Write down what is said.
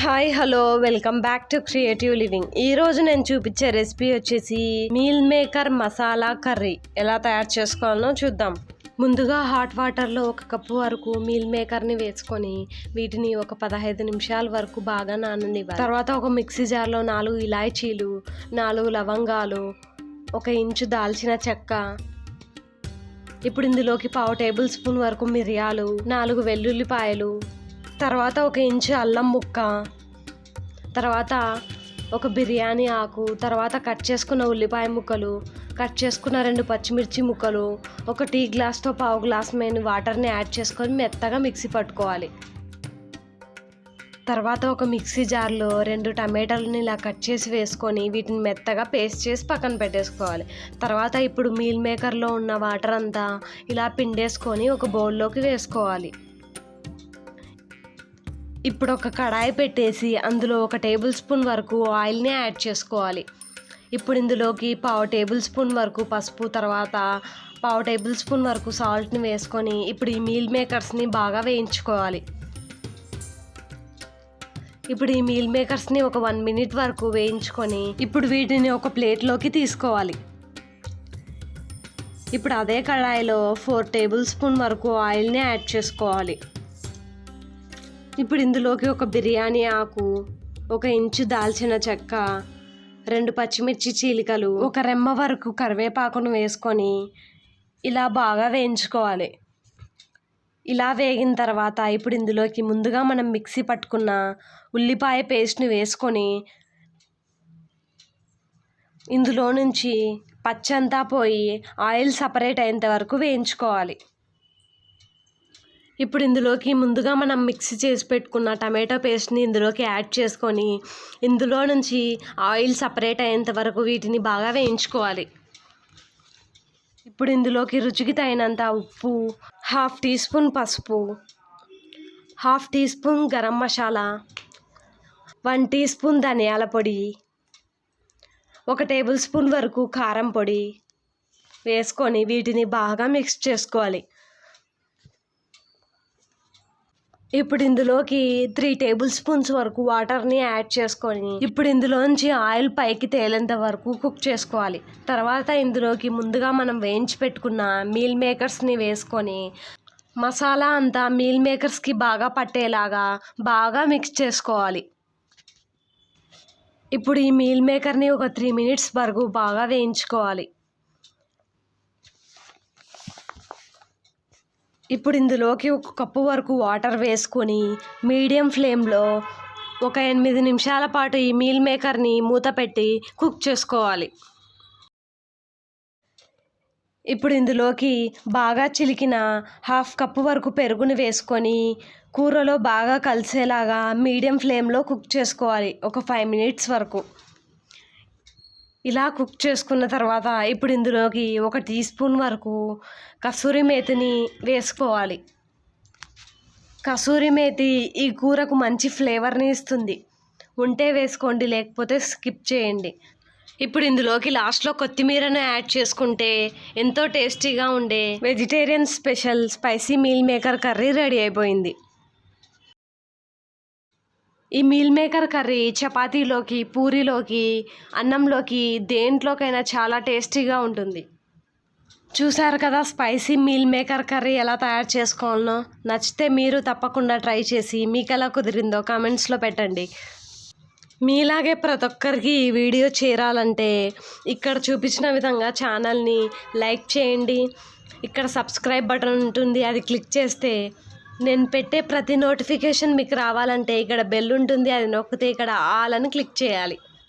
Hi hello welcome back to Creative Living. ఈ రోజు నేను చూపించే రెసిపీ వచ్చేసి మీల్ మేకర్ మసాలా కర్రీ. ఎలా తయారు చేసుకోవాలో చూద్దాం. ముందుగా హాట్ వాటర్లో ఒక కప్పు వరకు మీల్ మేకర్ని వేసుకొని వీటిని ఒక పదహైదు నిమిషాల వరకు బాగా నాననివ్వాలి. తర్వాత ఒక మిక్సీ జార్లో నాలుగు ఇలాయచీలు నాలుగు లవంగాలు ఒక ఇంచు దాల్చిన చెక్క ఇప్పుడు ఇందులోకి పావు టేబుల్ స్పూన్ వరకు మిరియాలు నాలుగు వెల్లుల్లిపాయలు తర్వాత ఒక ఇంచు అల్లం ముక్క తర్వాత ఒక బిర్యానీ ఆకు తర్వాత కట్ చేసుకున్న ఉల్లిపాయ ముక్కలు కట్ చేసుకున్న రెండు పచ్చిమిర్చి ముక్కలు ఒక టీ గ్లాస్తో పావు గ్లాస్ మెయిన్ వాటర్ని యాడ్ చేసుకొని మెత్తగా మిక్సీ పట్టుకోవాలి. తర్వాత ఒక మిక్సీ జార్లో రెండు టమాటాలని ఇలా కట్ చేసి వేసుకొని వీటిని మెత్తగా పేస్ట్ చేసి పక్కన పెట్టేసుకోవాలి. తర్వాత ఇప్పుడు మీల్ మేకర్లో ఉన్న వాటర్ అంతా ఇలా పిండేసుకొని ఒక బౌల్లోకి వేసుకోవాలి. ఇప్పుడు ఒక కడాయి పెట్టేసి అందులో ఒక టేబుల్ స్పూన్ వరకు ఆయిల్ని యాడ్ చేసుకోవాలి. ఇప్పుడు ఇందులోకి పావు టేబుల్ స్పూన్ వరకు పసుపు తర్వాత పావు టేబుల్ స్పూన్ వరకు సాల్ట్ని వేసుకొని ఇప్పుడు ఈ మీల్ మేకర్స్ని బాగా వేయించుకోవాలి. ఇప్పుడు ఈ మీల్ మేకర్స్ని ఒక వన్ మినిట్ వరకు వేయించుకొని ఇప్పుడు వీటిని ఒక ప్లేట్లోకి తీసుకోవాలి. ఇప్పుడు అదే కడాయిలో ఫోర్ టేబుల్ స్పూన్ వరకు ఆయిల్ని యాడ్ చేసుకోవాలి. ఇప్పుడు ఇందులోకి ఒక బిర్యానీ ఆకు ఒక ఇంచు దాల్చిన చెక్క రెండు పచ్చిమిర్చి చీలికలు ఒక రెమ్మ వరకు కరివేపాకును వేసుకొని ఇలా బాగా వేయించుకోవాలి. ఇలా వేగిన తర్వాత ఇప్పుడు ఇందులోకి ముందుగా మనం మిక్సీ పట్టుకున్న ఉల్లిపాయ పేస్ట్ని వేసుకొని ఇందులో నుంచి పచ్చంతా పోయి ఆయిల్ సపరేట్ అయ్యేంత వరకు వేయించుకోవాలి. ఇప్పుడు ఇందులోకి ముందుగా మనం మిక్సీ చేసి పెట్టుకున్న టమాటో పేస్ట్ని ఇందులోకి యాడ్ చేసుకొని ఇందులో నుంచి ఆయిల్ సపరేట్ అయ్యేంత వరకు వీటిని బాగా వేయించుకోవాలి. ఇప్పుడు ఇందులోకి రుచికి తగినంత ఉప్పు హాఫ్ టీ స్పూన్ పసుపు half teaspoon garam masala one teaspoon ధనియాల పొడి ఒక టేబుల్ స్పూన్ వరకు కారం పొడి వేసుకొని వీటిని బాగా మిక్స్ చేసుకోవాలి. ఇప్పుడు ఇందులోకి త్రీ టేబుల్ స్పూన్స్ వరకు వాటర్ని యాడ్ చేసుకొని ఇప్పుడు ఇందులోంచి ఆయిల్ పైకి తేలేంత వరకు కుక్ చేసుకోవాలి. తర్వాత ఇందులోకి ముందుగా మనం వేయించి పెట్టుకున్న మీల్ మేకర్స్ని వేసుకొని మసాలా అంతా మీల్ మేకర్స్కి బాగా పట్టేలాగా బాగా మిక్స్ చేసుకోవాలి. ఇప్పుడు ఈ మీల్ మేకర్ని ఒక త్రీ మినిట్స్ వరకు బాగా వేయించుకోవాలి. ఇప్పుడు ఇందులోకి ఒక కప్పు వరకు వాటర్ వేసుకొని మీడియం ఫ్లేమ్లో ఒక ఎనిమిది నిమిషాల పాటు ఈ మీల్ మేకర్ని మూత పెట్టి కుక్ చేసుకోవాలి. ఇప్పుడు ఇందులోకి బాగా చిలికిన హాఫ్ కప్పు వరకు పెరుగుని వేసుకొని కూరలో బాగా కలిసేలాగా మీడియం ఫ్లేమ్లో కుక్ చేసుకోవాలి. ఒక ఫైవ్ మినిట్స్ వరకు. ఇలా కుక్ చేసుకున్న తర్వాత ఇప్పుడు ఇందులోకి ఒక టీ స్పూన్ వరకు కసూరి మేతిని వేసుకోవాలి. కసూరి మేతి ఈ కూరకు మంచి ఫ్లేవర్ని ఇస్తుంది. ఉంటే వేసుకోండి లేకపోతే స్కిప్ చేయండి. ఇప్పుడు ఇందులోకి లాస్ట్లో కొత్తిమీరను యాడ్ చేసుకుంటే ఎంతో టేస్టీగా ఉండే vegetarian special spicy meal maker curry ready అయిపోయింది. ఈ మీల్ మేకర్ కర్రీ చపాతీలోకి పూరీలోకి అన్నంలోకి దేంట్లోకైనా చాలా టేస్టీగా ఉంటుంది. చూసారు కదా స్పైసీ మీల్ మేకర్ కర్రీ ఎలా తయారు చేసుకోవాలనో? నచ్చితే మీరు తప్పకుండా ట్రై చేసి మీకు ఎలా కుదిరిందో కామెంట్స్లో పెట్టండి. మీలాగే ప్రతి ఒక్కరికి ఈ వీడియో చేరాలంటే ఇక్కడ చూపించిన విధంగా ఛానల్ని లైక్ చేయండి. ఇక్కడ సబ్స్క్రైబ్ బటన్ ఉంటుంది అది క్లిక్ చేస్తే నేను పెట్టే ప్రతి నోటిఫికేషన్ మీకు రావాలంటే ఇక్కడ బెల్ ఉంటుంది అది నొక్కితే ఇక్కడ ఆల్ అని క్లిక్ చేయాలి.